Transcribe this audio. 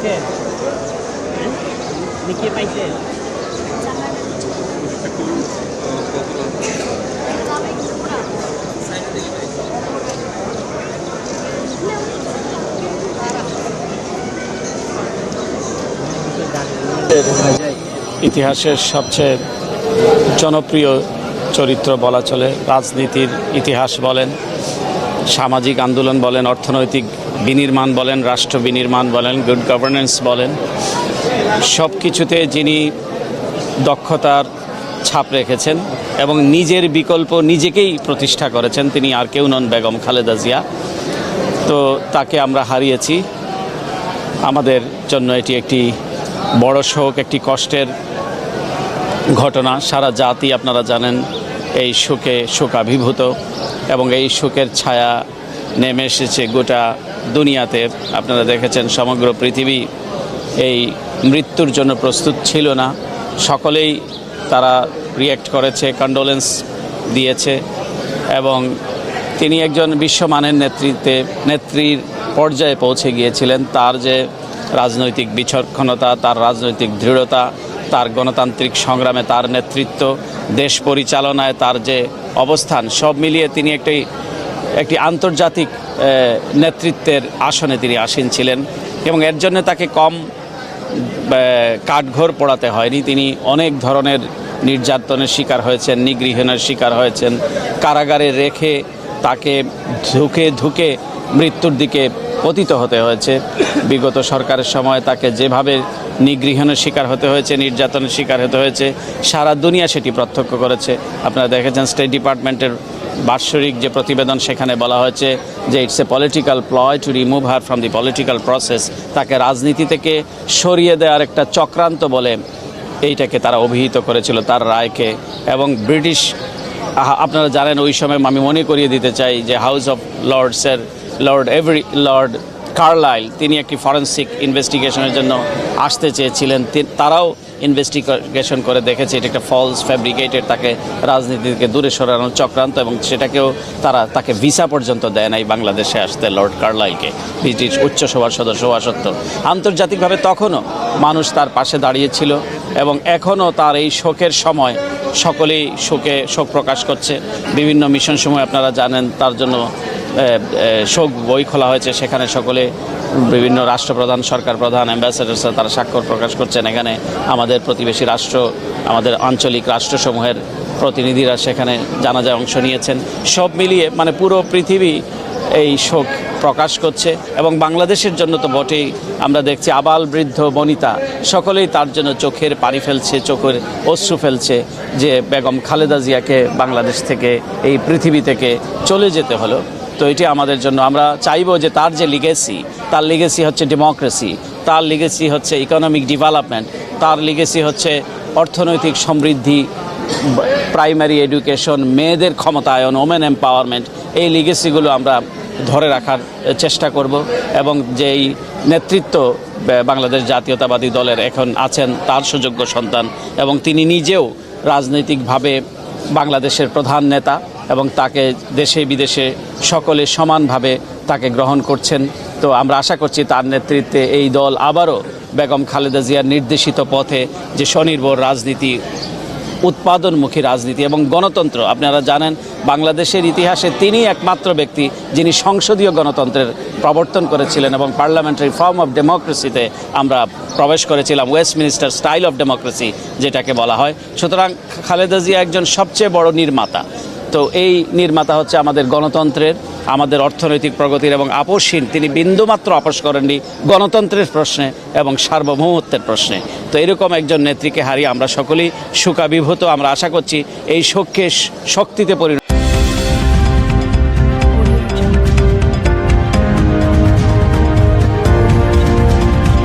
পাইছেন লিখিয়ে পাইছেন ইতিহাসের সবচেয়ে জনপ্রিয় চরিত্র বলা চলে, রাজনীতির ইতিহাস বলেন, সামাজিক আন্দোলন বলেন, অর্থনৈতিক বিনির্মাণ বলেন, রাষ্ট্র বিনির্মাণ বলেন গুড গভর্নেন্স বলেন সব কিছুতে যিনি দক্ষতার ছাপ রেখেছেন এবং নিজের বিকল্প নিজেকেই প্রতিষ্ঠা করেছেন, তিনি আর কেউ নন বেগম খালেদা জিয়া। তো তাকে আমরা হারিয়েছি। আমাদের জন্য এটি একটি বড় শোক, একটি কষ্টের ঘটনা। সারা জাতি আপনারা জানেন, এই শোকে শোকাভিভূত এবং এই শোকের ছায়া নেমে এসেছে গোটা দুনিয়াতে আপনারা দেখেছেন সমগ্র পৃথিবী এই মৃত্যুর জন্য প্রস্তুত ছিল না। সকলেই তারা রিয়্যাক্ট করেছে কন্ডোলেন্স দিয়েছে এবং তিনি একজন বিশ্বমানের নেতৃত্বে, নেত্রীর পর্যায়ে পৌঁছে গিয়েছিলেন। তার যে রাজনৈতিক বিচক্ষণতা, তার রাজনৈতিক দৃঢ়তা, তার গণতান্ত্রিক সংগ্রামে তার নেতৃত্ব, দেশ পরিচালনায় তার যে অবস্থান, সব মিলিয়ে তিনি একটি একটি আন্তর্জাতিক নেতৃত্বের আসনে তিনি আসীন ছিলেন এবং এর জন্য তাকে কম কাঠঘর পড়াতে হয়নি। তিনি অনেক ধরনের নির্যাতনের শিকার হয়েছেন, নিগৃহণের শিকার হয়েছেন, কারাগারে রেখে তাকে ধুকে ধুকে মৃত্যুর দিকে পতিত হতে হয়েছে। বিগত সরকারের সময় তাকে যেভাবে নিগৃহণের শিকার হতে হয়েছে, নির্যাতনের শিকার হতে হয়েছে, সারা দুনিয়া সেটি প্রত্যক্ষ করেছে। আপনারা দেখেছেন স্টেট ডিপার্টমেন্টের বাৎসরিক যে প্রতিবেদন সেখানে বলা হয়েছে যে it's a political ploy to remove her from the political process তাকে রাজনীতি থেকে সরিয়ে দেওয়ার একটা চক্রান্ত বলে এইটাকে তারা অভিহিত করেছিল তার রায়কে। এবং ব্রিটিশ আপনারা জানেন ওই সময় আমি মনে করিয়ে দিতে চাই যে হাউস অফ লর্ডসের লর্ড এভরি লর্ড কার্লাইল তিনি একটি ফরেন্সিক ইনভেস্টিগেশনের জন্য আসতে চেয়েছিলেন। তারাও ইনভেস্টিগেশন করে দেখেছে, এটা একটা ফলস ফ্যাব্রিকেটেড তাকে রাজনীতি থেকে দূরে সরানোর চক্রান্ত এবং সেটাকেও তারা, তাকে ভিসা পর্যন্ত দেয় নাই বাংলাদেশে আসতে লর্ড কার্লাইলকে ব্রিটিশ উচ্চসভার সদস্য হওয়া সত্ত্বেও। আন্তর্জাতিকভাবে তখনও মানুষ তার পাশে দাঁড়িয়েছিল এবং এখনও তার এই শোকের সময় সকলেই শোকে শোক প্রকাশ করছে। বিভিন্ন মিশন সময় আপনারা জানেন, তার জন্য শোক বই খোলা হয়েছে। সেখানে সকলে, বিভিন্ন রাষ্ট্রপ্রধান, সরকার প্রধান অ্যাম্বাসেডার্স তারা স্বাক্ষর প্রকাশ করছেন। এখানে আমাদের প্রতিবেশী রাষ্ট্র, আমাদের আঞ্চলিক রাষ্ট্রসমূহের প্রতিনিধিরা সেখানে জানাজায় অংশ নিয়েছেন। সব মিলিয়ে মানে পুরো পৃথিবী এই শোক প্রকাশ করছে এবং বাংলাদেশের জন্য তো বটেই। আমরা দেখছি আবাল বৃদ্ধ বনিতা, সকলেই তার জন্য চোখের পানি ফেলছে, চোখের অশ্রু ফেলছে যে বেগম খালেদা জিয়াকে বাংলাদেশ থেকে, এই পৃথিবী থেকে চলে যেতে হলো। তো এটি আমাদের জন্য। আমরা চাইব যে তার যে লিগেসি তার লিগেসি হচ্ছে ডেমোক্রেসি তার লিগেসি হচ্ছে ইকোনমিক ডেভেলপমেন্ট তার লিগেসি হচ্ছে অর্থনৈতিক সমৃদ্ধি প্রাইমারি এডুকেশন মেয়েদের ক্ষমতায়ন ওমেন এম্পাওয়ারমেন্ট এই লিগেসিগুলো আমরা ধরে রাখার চেষ্টা করব এবং যেই নেতৃত্ব বাংলাদেশ জাতীয়তাবাদী দলের এখন আছেন, তার সুযোগ্য সন্তান এবং তিনি নিজেও রাজনৈতিকভাবে বাংলাদেশের প্রধান নেতা। এবং তাকে দেশে বিদেশে সকলে সমানভাবে তাকে গ্রহণ করছেন। তো আমরা আশা করছি তার নেতৃত্বে এই দল আবারও বেগম খালেদা জিয়ার নির্দেশিত পথে যে স্বনির্ভর রাজনীতি, উৎপাদনমুখী রাজনীতি এবং গণতন্ত্র, আপনারা জানেন বাংলাদেশের ইতিহাসে তিনি একমাত্র ব্যক্তি যিনি সংসদীয় গণতন্ত্রের প্রবর্তন করেছিলেন এবং পার্লামেন্টারি ফর্ম অফ ডেমোক্রেসিতে আমরা প্রবেশ করেছিলাম, ওয়েস্টমিনিস্টার স্টাইল অফ ডেমোক্রেসি যেটাকে বলা হয়। সুতরাং খালেদা জিয়া একজন সবচেয়ে বড় নির্মাতা। তো এই নির্মাতা হচ্ছে আমাদের গণতন্ত্রের, আমাদের অর্থনৈতিক প্রগতির এবং আপসহীন তিনি বিন্দুমাত্র আপস করেননি গণতন্ত্রের প্রশ্নে এবং সার্বভৌমত্বের প্রশ্নে। তো এরকম একজন নেত্রীকে হারিয়ে আমরা সকলেই শোকাবিভূত আমরা আশা করছি এই শোককে শক্তিতে পরিণত